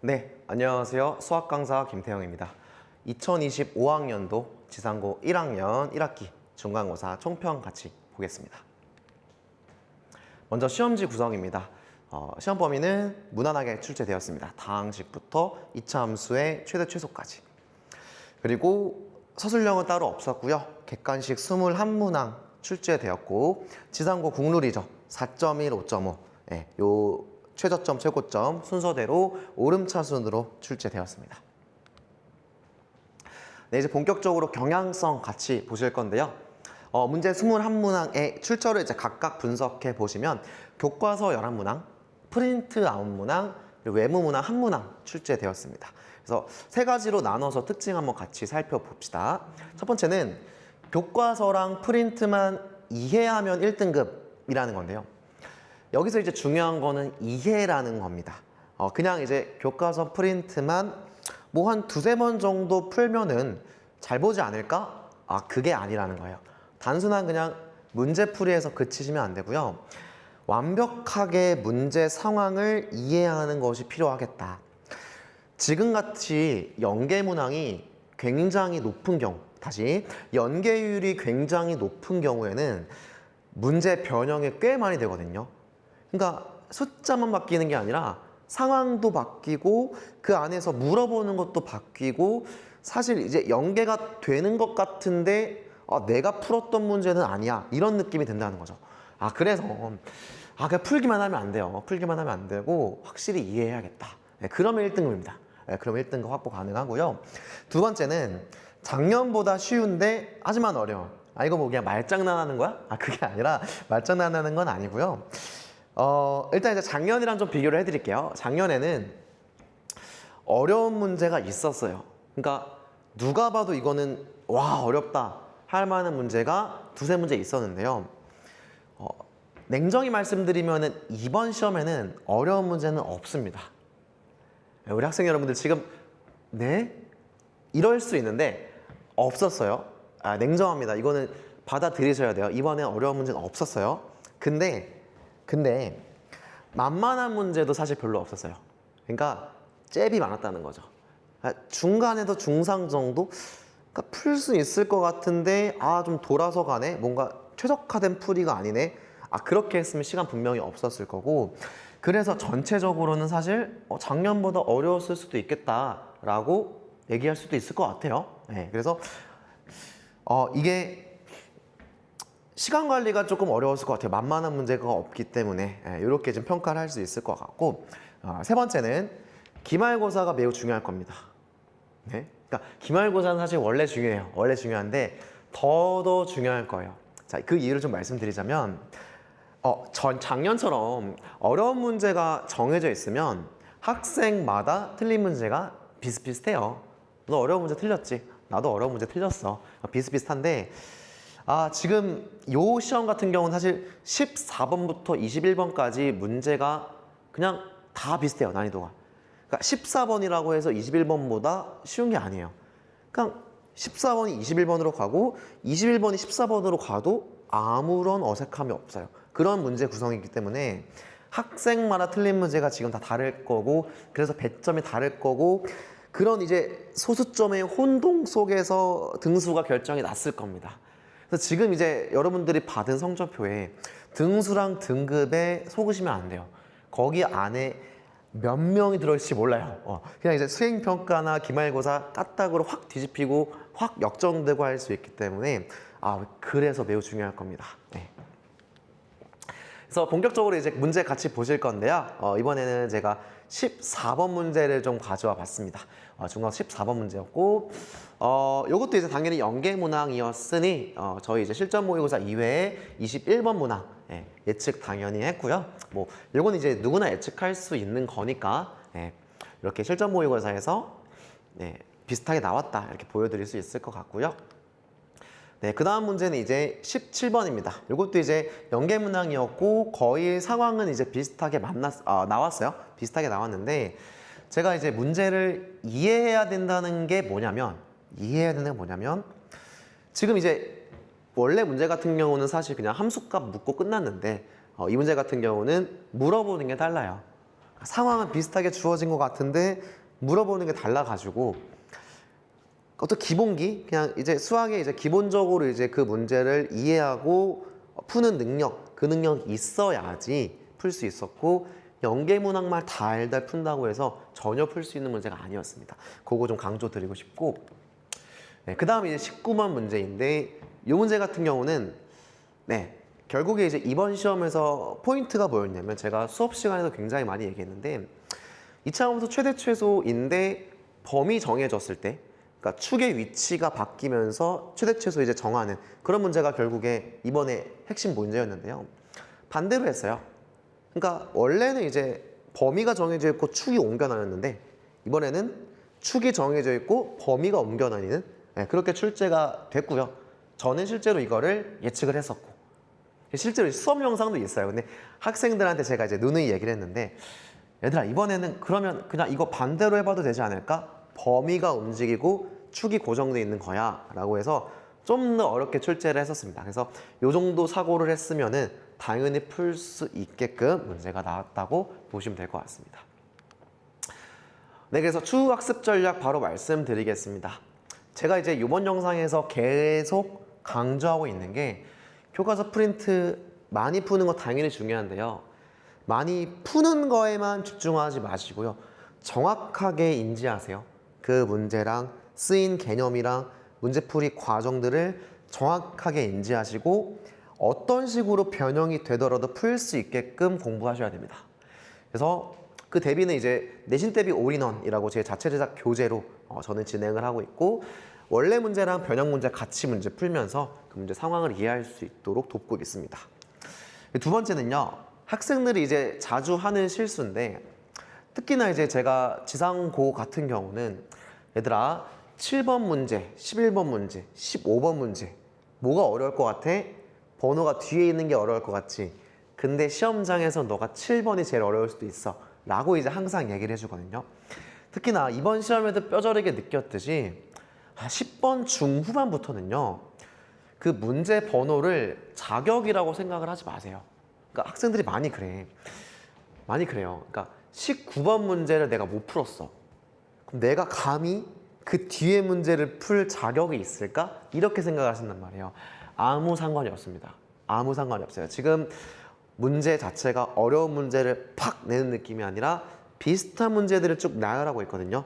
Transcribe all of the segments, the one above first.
네, 안녕하세요. 수학 강사 김태형입니다. 2025학년도 지상고 1학년 1학기 중간고사 총평 같이 보겠습니다. 먼저 시험지 구성입니다. 어, 시험 범위는 무난하게 출제되었습니다. 다항식부터 이차 함수의 최대 최소까지. 그리고 서술형은 따로 없었고요. 객관식 21문항 출제되었고 지상고 국룰이죠. 4.1, 5.5. 예, 요 최저점, 최고점 순서대로 오름차순으로 출제되었습니다. 네, 이제 본격적으로 경향성 같이 보실 건데요. 어, 문제 21문항의 출처를 이제 각각 분석해 보시면 교과서 11문항, 프린트 9문항, 그리고 외무 문항 1문항 출제되었습니다. 그래서 세 가지로 나눠서 특징 한번 같이 살펴봅시다. 첫 번째는 교과서랑 프린트만 이해하면 1등급이라는 건데요. 여기서 이제 중요한 거는 이해라는 겁니다. 어, 그냥 이제 교과서 프린트만 뭐 한 두세 번 정도 풀면은 잘 보지 않을까? 아, 그게 아니라는 거예요. 단순한 그냥 문제풀이에서 그치시면 안 되고요. 완벽하게 문제 상황을 이해하는 것이 필요하겠다. 지금같이 연계 문항이 굉장히 높은 경우, 다시 연계율이 굉장히 높은 경우에는 문제 변형이 꽤 많이 되거든요. 그러니까 숫자만 바뀌는 게 아니라 상황도 바뀌고 그 안에서 물어보는 것도 바뀌고 사실 이제 연계가 되는 것 같은데 아, 내가 풀었던 문제는 아니야 이런 느낌이 든다는 거죠. 아 그래서 아 그냥 풀기만 하면 안 돼요. 풀기만 하면 안 되고 확실히 이해해야겠다. 네, 그러면 1등급입니다. 네, 그러면 1등급 확보 가능하고요. 두 번째는 작년보다 쉬운데 하지만 어려워. 아 이거 뭐 그냥 말장난하는 거야? 아 그게 아니라 말장난하는 건 아니고요. 어, 일단 이제 작년이랑 좀 비교를 해드릴게요. 작년에는 어려운 문제가 있었어요. 그러니까 누가 봐도 이거는 와 어렵다 할 만한 문제가 두세 문제 있었는데요. 어, 냉정히 말씀드리면은 이번 시험에는 어려운 문제는 없습니다. 우리 학생 여러분들 지금 네 이럴 수 있는데 없었어요. 아, 냉정합니다. 이거는 받아들이셔야 돼요. 이번에 어려운 문제는 없었어요. 근데 근데 만만한 문제도 사실 별로 없었어요. 그러니까 잽이 많았다는 거죠. 아, 중간에도 중상 정도 그러니까 풀 수 있을 것 같은데 아 좀 돌아서 가네. 뭔가 최적화된 풀이가 아니네. 아 그렇게 했으면 시간 분명히 없었을 거고 그래서 전체적으로는 사실 어, 작년보다 어려웠을 수도 있겠다라고 얘기할 수도 있을 것 같아요. 네, 그래서 어, 이게 시간 관리가 조금 어려웠을 것 같아요. 만만한 문제가 없기 때문에 예, 이렇게 좀 평가를 할 수 있을 것 같고 어, 세 번째는 기말고사가 매우 중요할 겁니다. 네? 그러니까 기말고사는 사실 원래 중요해요. 원래 중요한데 더더 중요할 거예요. 자, 그 이유를 좀 말씀드리자면 어, 전 작년처럼 어려운 문제가 정해져 있으면 학생마다 틀린 문제가 비슷비슷해요. 너 어려운 문제 틀렸지? 나도 어려운 문제 틀렸어. 비슷비슷한데 아, 지금 요 시험 같은 경우는 사실 14번부터 21번까지 문제가 그냥 다 비슷해요, 난이도가. 그러니까 14번이라고 해서 21번보다 쉬운 게 아니에요. 그냥 14번이 21번으로 가고 21번이 14번으로 가도 아무런 어색함이 없어요. 그런 문제 구성이기 때문에 학생마다 틀린 문제가 지금 다 다를 거고 그래서 배점이 다를 거고 그런 이제 소수점의 혼동 속에서 등수가 결정이 났을 겁니다. 그래서 지금 이제 여러분들이 받은 성적표에 등수랑 등급에 속으시면 안 돼요. 거기 안에 몇 명이 들어있을지 몰라요. 어, 그냥 이제 수행평가나 기말고사 까딱으로 확 뒤집히고 확 역정되고 할 수 있기 때문에 아 그래서 매우 중요할 겁니다. 네. 그래서 본격적으로 이제 문제 같이 보실 건데요. 어, 이번에는 제가 14번 문제를 좀 가져와 봤습니다. 어, 중간고사 14번 문제였고, 어, 요것도 이제 당연히 연계 문항이었으니, 어, 저희 이제 실전 모의고사 이외에 21번 문항, 예, 예측 당연히 했고요. 뭐, 요건 이제 누구나 예측할 수 있는 거니까, 예, 이렇게 실전 모의고사에서 네, 비슷하게 나왔다. 이렇게 보여드릴 수 있을 것 같고요. 네, 그 다음 문제는 이제 17번입니다. 이것도 이제 연계 문항이었고 거의 상황은 이제 비슷하게 만났, 아, 나왔어요. 비슷하게 나왔는데 제가 이제 문제를 이해해야 된다는 게 뭐냐면 이해해야 되는 게 뭐냐면 지금 이제 원래 문제 같은 경우는 사실 그냥 함수값 묻고 끝났는데 어, 이 문제 같은 경우는 물어보는 게 달라요. 상황은 비슷하게 주어진 것 같은데 물어보는 게 달라가지고 어떤 기본기 그냥 이제 수학에 이제 기본적으로 이제 그 문제를 이해하고 푸는 능력 그 능력이 있어야지 풀 수 있었고 연계문학만 달달 푼다고 해서 전혀 풀 수 있는 문제가 아니었습니다. 그거 좀 강조 드리고 싶고 네, 그 다음에 이제 19번 문제인데 이 문제 같은 경우는 네 결국에 이제 이번 시험에서 포인트가 뭐였냐면 제가 수업 시간에도 굉장히 많이 얘기했는데 이차함수 최대 최소인데 범위 정해졌을 때 그러니까 축의 위치가 바뀌면서 최대 최소 이제 정하는 그런 문제가 결국에 이번에 핵심 문제였는데요. 반대로 했어요. 그러니까 원래는 이제 범위가 정해져 있고 축이 옮겨 다녔는데 이번에는 축이 정해져 있고 범위가 옮겨 다니는 네, 그렇게 출제가 됐고요. 저는 실제로 이거를 예측을 했었고 실제로 수업 영상도 있어요. 근데 학생들한테 제가 이제 누누이 얘기를 했는데 얘들아 이번에는 그러면 그냥 이거 반대로 해봐도 되지 않을까? 범위가 움직이고 축이 고정돼 있는 거야 라고 해서 좀 더 어렵게 출제를 했었습니다. 그래서 요 정도 사고를 했으면은 당연히 풀 수 있게끔 문제가 나왔다고 보시면 될 것 같습니다. 네, 그래서 추후 학습 전략 바로 말씀드리겠습니다. 제가 이제 이번 영상에서 계속 강조하고 있는 게 교과서 프린트 많이 푸는 거 당연히 중요한데요. 많이 푸는 거에만 집중하지 마시고요. 정확하게 인지하세요. 그 문제랑 쓰인 개념이랑 문제풀이 과정들을 정확하게 인지하시고 어떤 식으로 변형이 되더라도 풀 수 있게끔 공부하셔야 됩니다. 그래서 그 대비는 이제 내신 대비 올인원이라고 제 자체 제작 교재로 어, 저는 진행을 하고 있고 원래 문제랑 변형 문제 같이 문제 풀면서 그 문제 상황을 이해할 수 있도록 돕고 있습니다. 두 번째는요. 학생들이 이제 자주 하는 실수인데 특히나 이제 제가 지상고 같은 경우는 얘들아 7번 문제, 11번 문제, 15번 문제 뭐가 어려울 것 같아? 번호가 뒤에 있는 게 어려울 것 같지. 근데 시험장에서 너가 7번이 제일 어려울 수도 있어. 라고 이제 항상 얘기를 해주거든요. 특히나 이번 시험에도 뼈저리게 느꼈듯이 10번 중후반부터는요. 그 문제 번호를 자격이라고 생각을 하지 마세요. 그러니까 학생들이 많이 그래. 많이 그래요. 그러니까 19번 문제를 내가 못 풀었어. 그럼 내가 감히 그 뒤에 문제를 풀 자격이 있을까? 이렇게 생각하신단 말이에요. 아무 상관이 없습니다. 아무 상관이 없어요. 지금 문제 자체가 어려운 문제를 팍 내는 느낌이 아니라 비슷한 문제들을 쭉 나열하고 있거든요.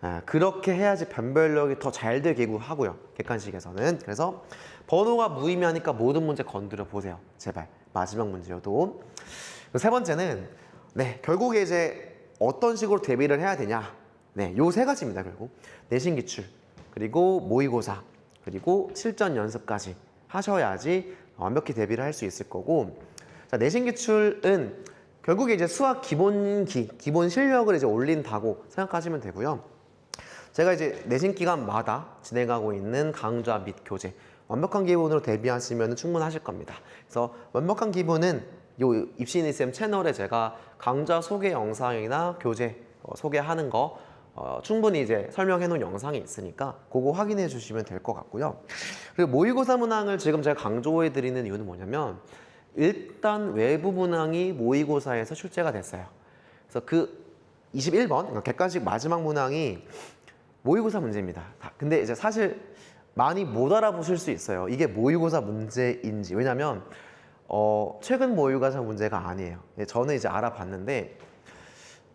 아, 그렇게 해야지 변별력이 더 잘 되기고 하고요. 객관식에서는. 그래서 번호가 무의미하니까 모든 문제 건드려 보세요. 제발. 마지막 문제여도. 세 번째는 네, 결국에 이제 어떤 식으로 대비를 해야 되냐. 네, 요 세 가지입니다. 결국 내신 기출, 그리고 모의고사, 그리고 실전 연습까지 하셔야지 완벽히 대비를 할 수 있을 거고. 자, 내신 기출은 결국에 이제 수학 기본기, 기본 실력을 이제 올린다고 생각하시면 되고요. 제가 이제 내신 기간마다 진행하고 있는 강좌 및 교재 완벽한 기본으로 대비하시면 충분하실 겁니다. 그래서 완벽한 기본은 요 입시니쌤 채널에 제가 강좌 소개 영상이나 교재 어, 소개하는 거 어, 충분히 이제 설명해 놓은 영상이 있으니까 그거 확인해 주시면 될 것 같고요. 그리고 모의고사 문항을 지금 제가 강조해 드리는 이유는 뭐냐면 일단 외부 문항이 모의고사에서 출제가 됐어요. 그래서 그 21번 그러니까 객관식 마지막 문항이 모의고사 문제입니다. 다- 근데 이제 사실 많이 못 알아보실 수 있어요. 이게 모의고사 문제인지. 왜냐면 어, 최근 모의고사 문제가 아니에요. 예, 저는 이제 알아봤는데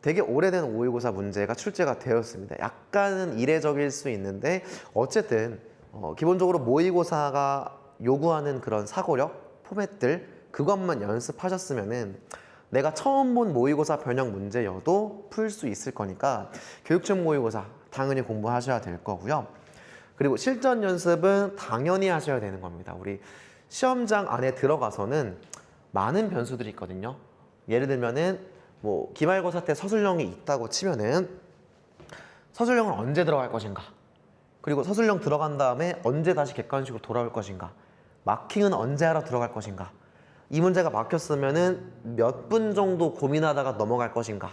되게 오래된 모의고사 문제가 출제가 되었습니다. 약간은 이례적일 수 있는데 어쨌든 어, 기본적으로 모의고사가 요구하는 그런 사고력, 포맷들 그것만 연습하셨으면은 내가 처음 본 모의고사 변형 문제여도 풀 수 있을 거니까 교육청 모의고사 당연히 공부하셔야 될 거고요. 그리고 실전 연습은 당연히 하셔야 되는 겁니다. 우리 시험장 안에 들어가서는 많은 변수들이 있거든요. 예를 들면은 뭐 기말고사 때 서술형이 있다고 치면은 서술형은 언제 들어갈 것인가? 그리고 서술형 들어간 다음에 언제 다시 객관식으로 돌아올 것인가? 마킹은 언제 하러 들어갈 것인가? 이 문제가 막혔으면은 몇 분 정도 고민하다가 넘어갈 것인가?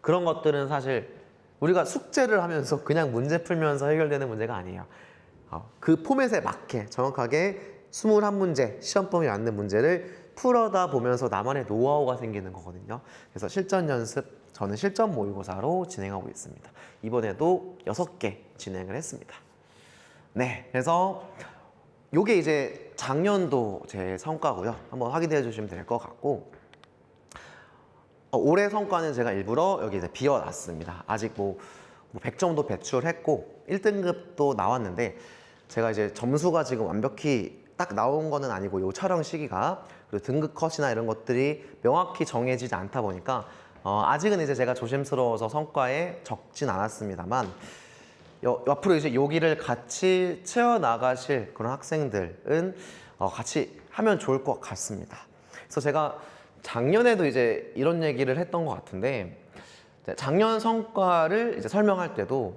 그런 것들은 사실 우리가 숙제를 하면서 그냥 문제 풀면서 해결되는 문제가 아니에요. 어, 그 포맷에 맞게 정확하게 21문제 시험 범위에 맞는 문제를 풀어다 보면서 나만의 노하우가 생기는 거거든요. 그래서 실전 연습 저는 실전 모의고사로 진행하고 있습니다. 이번에도 6개 진행을 했습니다. 네, 그래서 요게 이제 작년도 제 성과고요. 한번 확인해 주시면 될 것 같고 어, 올해 성과는 제가 일부러 여기 이제 비워놨습니다. 아직 뭐, 뭐 100점도 배출했고 1등급도 나왔는데 제가 이제 점수가 지금 완벽히 딱 나온 거는 아니고 요 촬영 시기가 그리고 등급 컷이나 이런 것들이 명확히 정해지지 않다 보니까 어, 아직은 이제 제가 조심스러워서 성과에 적진 않았습니다만 여- 앞으로 이제 여기를 같이 채워 나가실 그런 학생들은 어, 같이 하면 좋을 것 같습니다. 그래서 제가 작년에도 이제 이런 얘기를 했던 것 같은데 작년 성과를 이제 설명할 때도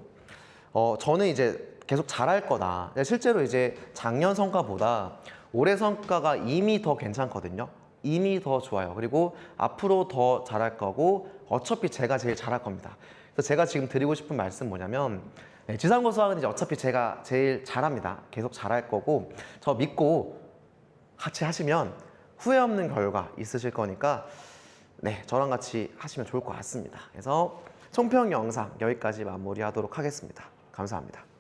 어, 저는 이제 계속 잘할 거다. 실제로 이제 작년 성과보다 올해 성과가 이미 더 괜찮거든요. 이미 더 좋아요. 그리고 앞으로 더 잘할 거고 어차피 제가 제일 잘할 겁니다. 그래서 제가 지금 드리고 싶은 말씀 뭐냐면 네, 지상고 수학은 이제 어차피 제가 제일 잘합니다. 계속 잘할 거고 저 믿고 같이 하시면 후회 없는 결과 있으실 거니까 네 저랑 같이 하시면 좋을 것 같습니다. 그래서 총평 영상 여기까지 마무리하도록 하겠습니다. 감사합니다.